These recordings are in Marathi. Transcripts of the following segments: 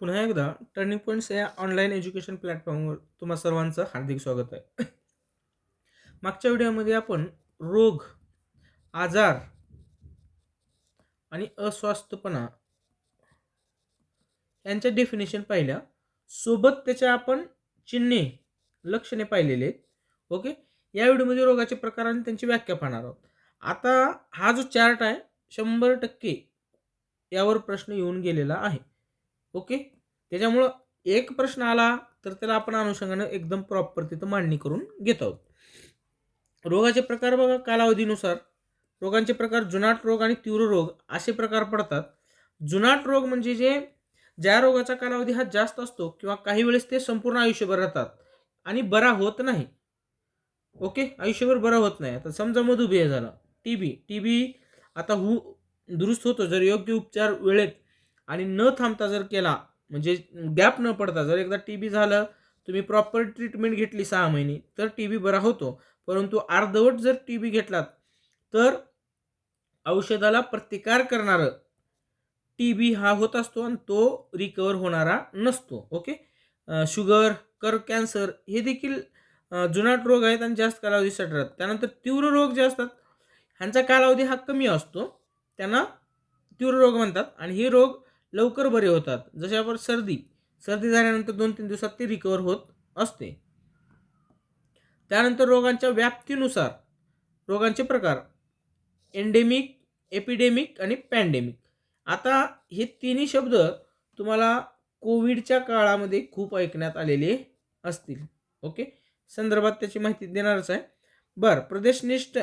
पुन्हा एकदा टर्निंग पॉईंट्स या ऑनलाईन एज्युकेशन प्लॅटफॉर्मवर तुम्हा सर्वांचं हार्दिक स्वागत आहे. मागच्या व्हिडिओमध्ये आपण रोग आजार आणि अस्वास्थपणा यांच्या डेफिनेशन पाहिल्या. सोबत त्याच्या आपण चिन्हे लक्षणे पाहिलेले आहेत. ओके या व्हिडिओमध्ये रोगाचे प्रकार आणि त्यांची व्याख्या पाहणार आहोत. आता हा जो चार्ट आहे शंभर टक्के यावर प्रश्न येऊन गेलेला आहे. ओके? त्याच्यामुळं एक प्रश्न आला तर त्याला आपण अनुषंगानं एकदम प्रॉपर तिथं मांडणी करून घेत आहोत. रोगाचे प्रकार बघा कालावधीनुसार. रोगांचे प्रकार जुनाट रोग आणि तीव्र रोग असे प्रकार पडतात. जुनाट रोग म्हणजे जे ज्या रोगाचा कालावधी हा जास्त असतो किंवा काही वेळेस ते संपूर्ण आयुष्यभर राहतात आणि बरा होत नाही. ओके? आयुष्यभर बरा होत नाही. आता समजा मधुमेह झाला टी बी. टी बी आता हु दुरुस्त होतो. जर योग्य उपचार वेळेत आणि न थांबता जर केला म्हणजे गॅप न पडता जर एकदा टी बी झालं तुम्ही प्रॉपर ट्रीटमेंट घेतली सहा महिने तर टी बी बरा होतो. परंतु अर्धवट जर टी बी घेतलात तर औषधाला प्रतिकार करणारं टी बी हा होत असतो आणि तो रिकवर होणारा नसतो. ओके शुगर कर कॅन्सर हे देखील जुनाट रोग आहेत आणि जास्त कालावधीसाठी राहतात त्यानंतर तीव्र रोग जे असतात ह्यांचा कालावधी हा कमी असतो. त्यांना तीव्र रोग म्हणतात आणि हे रोग लवकर बरे होतात. जसे आपण सर्दी सर्दी झाल्यानंतर दोन तीन दिवसात ती रिकवर होत असते. त्यानंतर रोगांच्या व्याप्तीनुसार रोगांचे प्रकार एंडेमिक एपिडेमिक आणि पॅन्डेमिक आता हे तिन्ही शब्द तुम्हाला कोविडच्या काळामध्ये खूप ऐकण्यात आलेले असतील. ओके? संदर्भात त्याची माहिती देणारच आहे. बरं प्रदेशनिष्ठ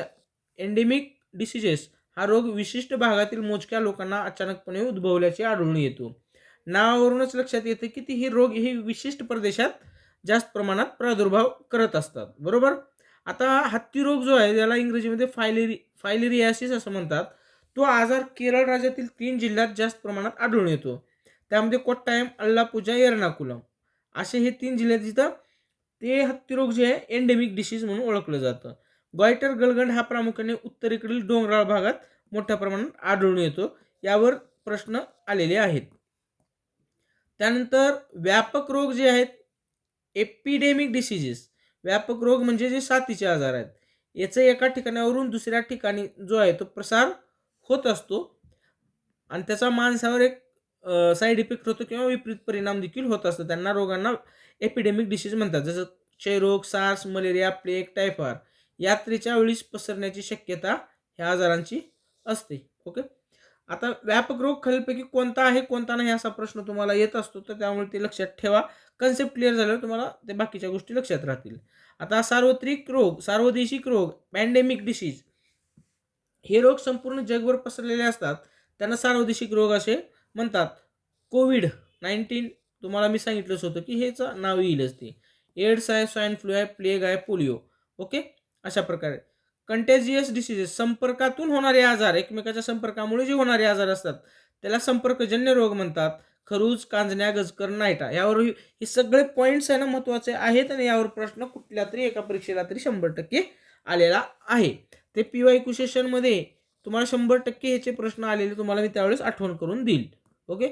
एंडेमिक डिसिजेस हा रोग विशिष्ट भागातील मोजक्या लोकांना अचानकपणे उद्भवल्याचे आढळून येतो. नावावरूनच लक्षात येतं की ती हे रोग हे विशिष्ट प्रदेशात जास्त प्रमाणात प्रादुर्भाव करत असतात. बरोबर? आता हत्ती रोग जो आहे ज्याला इंग्रजीमध्ये फायलेरी फायलेरियासिस असं म्हणतात तो आजार केरळ राज्यातील तीन जिल्ह्यात जास्त प्रमाणात आढळून येतो. त्यामध्ये कोट्टायम अल्लापूजा एर्नाकुलम असे हे तीन जिल्ह्यात जिथं ते हत्तीरोग जे आहे एंडेमिक डिसीज म्हणून ओळखलं जातं. गॉयटर गलगंड हा प्रामुख्याने उत्तरेकडील डोंगराळ भागात मोठ्या प्रमाणात आढळून येतो. यावर प्रश्न आलेले आहेत. त्यानंतर व्यापक रोग जे आहेत एपिडेमिक डिसिजेस व्यापक रोग म्हणजे जे साथीचे आजार आहेत. याचं एका ठिकाणावरून दुसऱ्या ठिकाणी जो आहे तो प्रसार होत असतो. आणि त्याचा माणसावर एक साईड इफेक्ट होतो किंवा विपरीत परिणाम देखील होत असतो. त्यांना रोगांना एपिडेमिक डिसीज म्हणतात. जसं क्षयरोग सार्स मलेरिया प्लेग टायफॉइड यात्रेच्या वेळीच पसरण्याची शक्यता ह्या आजारांची असते ओके? आता व्यापक रोग खालीलपैकी कोणता आहे कोणता नाही असा प्रश्न तुम्हाला येत असतो तर त्यामुळे ते लक्षात ठेवा. कन्सेप्ट क्लिअर झाल्यावर तुम्हाला ते बाकीच्या गोष्टी लक्षात राहतील. आता सार्वत्रिक रोग सार्वदेशिक रोग पॅन्डेमिक डिसीज हे रोग संपूर्ण जगभर पसरलेले असतात. त्यांना सार्वदेशिक रोग असे म्हणतात. कोविड नाईन्टीन तुम्हाला मी सांगितलंच होतं की हेच नाव येईलच ते. एड्स आहे स्वाईन फ्लू आहे प्लेग आहे पोलिओ. ओके? अशा प्रकारे. कंटेजियस डिसिजेस संपर्कातून होणारे आजार एकमेकाच्या संपर्कामुळे जे होणारे आजार असतात त्याला संपर्कजन्य रोग म्हणतात. खरूज कांजण्या गजकर नायटा यावर हे सगळे पॉईंट्स आहे ना महत्त्वाचे आहेत आणि यावर प्रश्न कुठल्या तरी एका परीक्षेला तरी शंभर टक्के आलेला आहे. ते पी वाय क्वेशनमध्ये तुम्हाला शंभर टक्के ह्याचे प्रश्न आलेले तुम्हाला मी त्यावेळेस आठवण करून देईल. ओके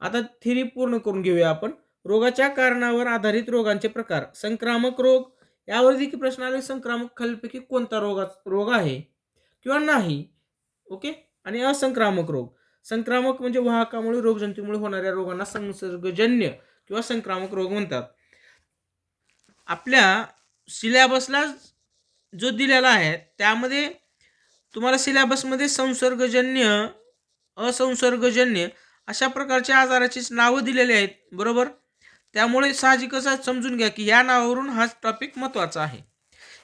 आता थिरी पूर्ण करून घेऊया आपण. रोगाच्या कारणावर आधारित रोगांचे प्रकार. संक्रामक रोग यावर देखील प्रश्न आले संक्रामक खालीलपैकी कोणता रोगा रोग आहे किंवा नाही? ओके? आणि असंक्रामक रोग. संक्रामक म्हणजे वाहकामुळे रोगजंतूमुळे होणाऱ्या रोगांना संसर्गजन्य किंवा संक्रामक रोग म्हणतात. आपल्या सिलॅबसला जो दिलेला आहे त्यामध्ये तुम्हाला सिलॅबसमध्ये संसर्गजन्य असंसर्गजन्य अशा प्रकारच्या आजाराचीच नावं दिलेली आहेत. बरोबर? त्यामुळे साहजिकच समजून घ्या की या नावावरून हाच टॉपिक महत्त्वाचा आहे.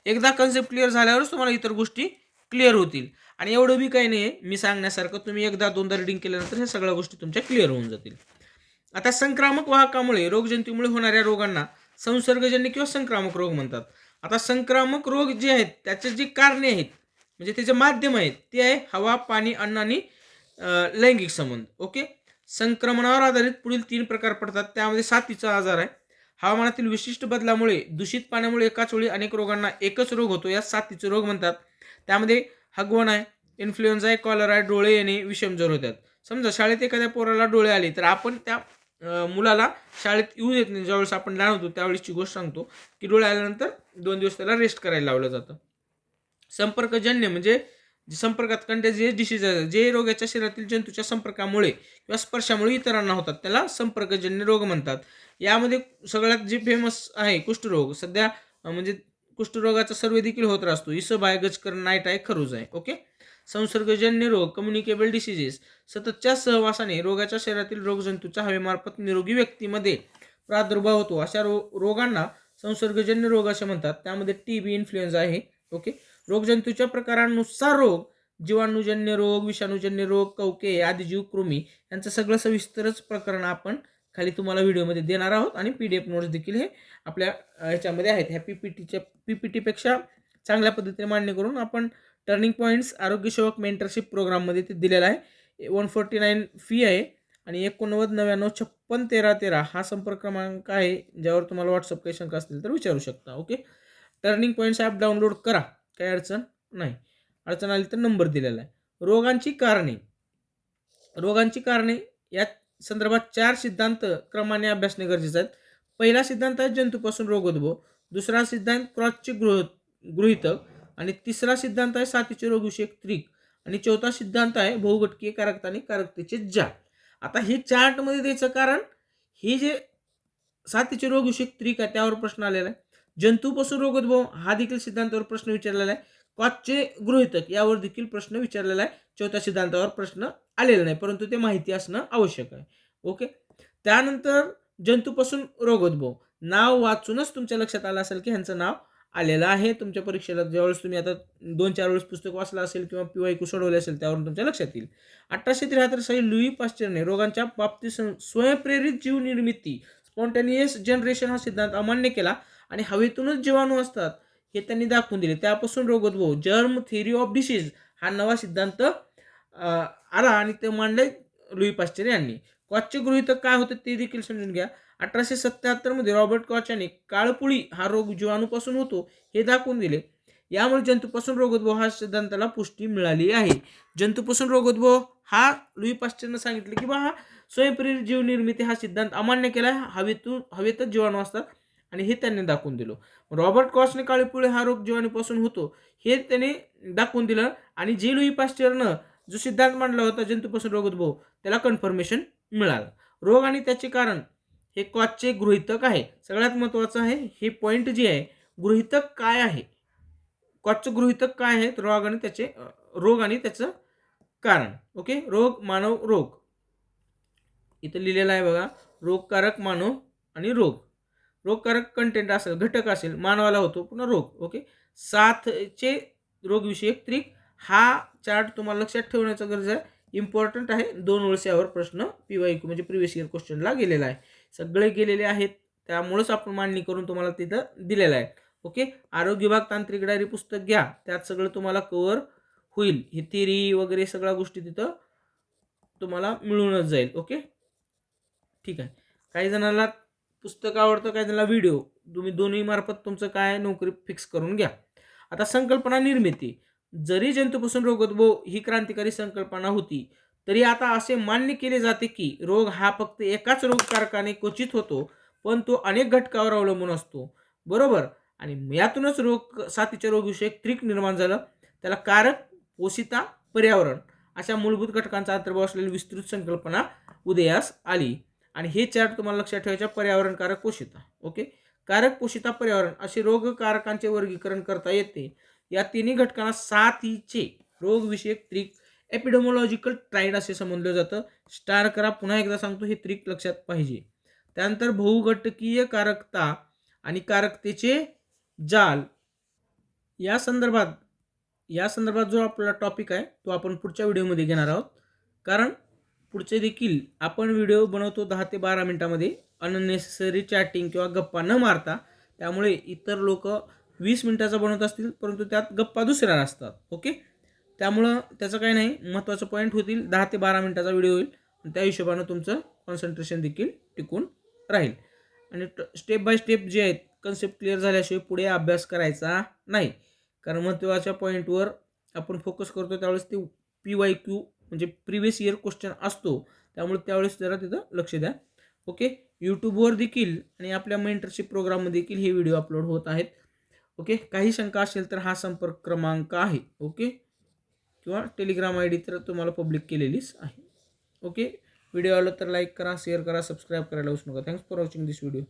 एकदा कन्सेप्ट क्लिअर झाल्यावरच तुम्हाला इतर गोष्टी क्लिअर होतील. आणि एवढं बी काही नाही मी सांगण्यासारखं तुम्ही एकदा दोनदा रिडिंग केल्यानंतर ह्या सगळ्या गोष्टी तुमच्या क्लिअर होऊन जातील. आता संक्रामक वाहकामुळे रोगजंतूमुळे होणाऱ्या रोगांना संसर्गजन्य किंवा संक्रामक रोग म्हणतात. आता संक्रामक रोग जे आहेत त्याचे जी कारणे आहेत म्हणजे त्याचे माध्यम आहेत ते आहे हवा पाणी अन्न आणि लैंगिक संबंध. ओके? संक्रमणावर आधारित पुढील तीन प्रकार पडतात. त्यामध्ये साथीचा आजार आहे. हवामानातील विशिष्ट बदलामुळे दूषित पाण्यामुळे एकाच वेळी अनेक रोगांना एकच रोग होतो या साथीचे रोग म्हणतात. त्यामध्ये हगवण आहे इन्फ्लुएन्झा आहे कॉलर आहे डोळे येणे विषमज्वर होतात. समजा शाळेत एखाद्या पोराला डोळे आले तर आपण त्या मुलाला शाळेत येऊ देत नाही. ज्यावेळेस आपण लहान होतो त्यावेळेसची गोष्ट सांगतो की डोळे आल्यानंतर दोन दिवस त्याला रेस्ट करायला लावलं जातं. संपर्कजन्य म्हणजे जे संपर्कात कंटेजियस डिसीज जे रोगाच्या शरीरातील जंतूच्या संपर्कामुळे किंवा स्पर्शामुळे इतरांना होतात त्याला संपर्कजन्य रोग म्हणतात. यामध्ये सगळ्यात जे फेमस आहे कुष्ठरोग सध्या म्हणजे कुष्ठरोगाचा सर्वे देखील होत असतो इसब आहे गजकर नाईट आहे खरूज आहे ओके? संसर्गजन्य रोग कम्युनिकेबल डिसिजेस सततच्या सहवासाने रोगाच्या शरीरातील रोगजंतूचा हवेमार्फत निरोगी व्यक्तीमध्ये प्रादुर्भाव होतो. अशा रो रोगांना संसर्गजन्य रोग असे म्हणतात. त्यामध्ये टी बी इन्फ्लुएन्झा आहे ओके? रोगजंतूच्या प्रकारानुसार रोग जीवाणूजन्य रोग विषाणूजन्य रोग कवके आदिजीव कृमी यांचं सगळं सविस्तरच प्रकरण आपण खाली तुम्हाला व्हिडिओमध्ये देणार आहोत आणि पी डी एफ नोट्स देखील हे आपल्या ह्याच्यामध्ये आहेत. ह्या पी पी टीच्या पी पी टीपेक्षा चांगल्या पद्धतीने मांडणी करून आपण टर्निंग पॉईंट्स आरोग्यसेवक मेंटरशिप प्रोग्राममध्ये ते दिलेलं आहे. वन फोर्टी नाईन फी आहे आणि एकोणनव्वद नव्याण्णव छप्पन तेरा तेरा हा संपर्क क्रमांक आहे ज्यावर तुम्हाला व्हॉट्सअप काही शंका असतील तर विचारू शकता. Okay? Turning points app download करा. काही अडचण नाही. अडचण आली तर नंबर दिलेला आहे. रोगांची कारणे. रोगांची कारणे या संदर्भात चार सिद्धांत क्रमाने अभ्यासणे गरजेचे आहेत. पहिला सिद्धांत आहे जंतूपासून रोग उद्भव. दुसरा सिद्धांत क्रॉसचे गृह गृहितक. आणि तिसरा सिद्धांत आहे साथीचे रोगविषयक त्रिक. आणि चौथा सिद्धांत आहे बहुघटकीय कारकता आणि कारकतेचे जाळ आता हे चार्टमध्ये द्यायचं कारण हे जे साथीचे रोगविषयक त्रिक आहे त्यावर प्रश्न आलेला आहे. जंतूपासून रोगोद्भव हा देखील सिद्धांतावर प्रश्न विचारलेला आहे. कॉचचे गृहितक यावर देखील प्रश्न विचारलेला आहे. चौथ्या सिद्धांतावर प्रश्न आलेला नाही परंतु ते माहिती असणं आवश्यक आहे. ओके? त्यानंतर जंतूपासून रोगोद्भव नाव वाचूनच तुमच्या लक्षात आलं असेल की ह्यांचं नाव आलेलं आहे. तुमच्या परीक्षेला ज्यावेळेस तुम्ही आता दोन चार वेळेस पुस्तक वाचलं असेल किंवा पी वाय सोडवले असेल त्यावरून तुमच्या लक्षात येईल. अठराशे त्र्याहत्तर साली लुई पाश्चरने रोगांच्या बाबतीत सं- स्वयंप्रेरित जीवनिर्मिती स्पॉन्टेनियस जनरेशन हा सिद्धांत अमान्य केला. आणि हवेतूनच जीवाणू असतात हे त्यांनी दाखवून दिले. त्यापासून रोगोद्भव जर्म थिअरी ऑफ डिसीज हा नवा सिद्धांत आला आणि ते मांडले लुई पाश्चर यांनी. कॉचचे गृहितक काय होते ते देखील समजून घ्या. अठराशे सत्त्याहत्तरमध्ये रॉबर्ट कॉच यांनी काळपुळी हा रोग जीवाणूपासून होतो हे दाखवून दिले. यामुळे जंतूपासून रोगोद्भव हा सिद्धांताला पुष्टी मिळाली आहे. जंतूपासून रोगोद्भव हा लुई पाश्चरनं सांगितलं की बा हा स्वयंप्रेरित जीवनिर्मिती हा सिद्धांत अमान्य केला हवेतून हवेतच जीवाणू असतात. आणि हे त्यांनी दाखवून दिलं. रॉबर्ट कॉसने काळीपुळे हा रोग जीवाणूपासून होतो हे त्याने दाखवून दिलं. आणि जे लुई पास्टरनं जो सिद्धांत मांडला होता जंतूपासून रोगोद्भव त्याला कन्फर्मेशन मिळालं. रोग आणि त्याचे कारण हे कॉचचे गृहितक आहे. सगळ्यात महत्त्वाचं आहे हे पॉईंट जे आहे गृहितक काय आहे? कॉचचं गृहितक काय आहे? रोग आणि त्याचे रोग आणि त्याचं कारण. ओके? रोग मानव रोग. इथं लिहिलेलं आहे बघा रोगकारक मानव आणि रोग. रोगकारक कंटेंट असेल घटक असेल मानवाला होतो पुन्हा रोग ओके साथचे रोगविषयक त्रिक हा चार्ट तुम्हाला लक्षात ठेवण्याचा गरज आहे. इम्पॉर्टंट आहे. दोन वेळेस यावर प्रश्न पी वाय म्हणजे प्रिव्हियस इयर क्वेश्चनला गेलेला आहे. सगळे गेलेले आहेत. त्यामुळंच आपण मांडणी करून तुम्हाला तिथं दिलेलं आहे. ओके आरोग्य विभाग तांत्रिक डायरी पुस्तक घ्या. त्यात सगळं तुम्हाला कवर होईल. हे थिरी वगैरे सगळ्या गोष्टी तिथं तुम्हाला मिळूनच जाईल. ओके ठीक आहे. काही जणांना पुस्तक आवडतं काय त्याला व्हिडिओ तुम्ही दोन्ही मार्फत तुमचं काय नोकरी फिक्स करून घ्या. आता संकल्पना निर्मिती. जरी जंतूपासून रोगोद्भव ही क्रांतिकारी संकल्पना होती तरी आता असे मान्य केले जाते की रोग हा फक्त एकाच रोगकारकाने क्वचित होतो पण तो अनेक घटकावर अवलंबून असतो. बरोबर? आणि यातूनच रोग साथीच्या रोगविषयक त्रिक निर्माण झालं. त्याला कारक पोषिता पर्यावरण अशा मूलभूत घटकांचा अंतर्भाव असलेली विस्तृत संकल्पना उदयास आली. आणि हे चार्ट तुम्हाला लक्षात ठेवायच्या पर्यावरणकारक पोषिता ओके कारक पोषिता पर्यावरण असे रोगकारकांचे वर्गीकरण करता येते. या तिन्ही घटकांना साथीचे रोगविषयक त्रिक एपिडेमोलॉजिकल ट्राईड असे समजलं जातं. स्टार करा पुन्हा एकदा सांगतो हे त्रिक लक्षात पाहिजे. त्यानंतर बहुघटकीय कारकता आणि कारकतेचे जाल. या संदर्भात या संदर्भात जो आपला टॉपिक आहे तो आपण पुढच्या व्हिडिओमध्ये घेणार आहोत. कारण पुढचे देखील आपण व्हिडिओ बनवतो दहा ते बारा मिनटामध्ये. अननेसेसरी चॅटिंग किंवा गप्पा न मारता. त्यामुळे इतर लोक वीस मिनटाचा बनवत असतील परंतु त्यात गप्पा दुसऱ्या असतात ओके त्यामुळं त्याचं काही नाही. महत्त्वाचं पॉईंट होतील दहा ते बारा मिनटाचा व्हिडिओ होईल. आणि त्या हिशोबानं तुमचं कॉन्सन्ट्रेशन देखील टिकून राहील. आणि स्टेप बाय स्टेप जे आहेत कन्सेप्ट क्लिअर झाल्याशिवाय पुढे अभ्यास करायचा नाही. कारण महत्त्वाच्या पॉईंटवर आपण फोकस करतो त्यावेळेस ते पी वाय क्यू म्हणजे प्रिव्हियस इयर क्वेश्चन असतो त्यामुळे त्यावेळेस जरा तिथं लक्ष द्या. ओके यूट्यूबवर देखील आणि आपल्या मेंटरशिप प्रोग्राममध्ये देखील हे व्हिडिओ अपलोड होत आहेत. ओके काही शंका असेल तर हा संपर्क क्रमांक आहे. ओके किंवा टेलिग्राम आय डी तर तुम्हाला पब्लिक केलेलीच आहे. ओके व्हिडिओ आला तर लाईक करा शेअर करा सबस्क्राईब करायला विसरू नका. Thanks for watching this video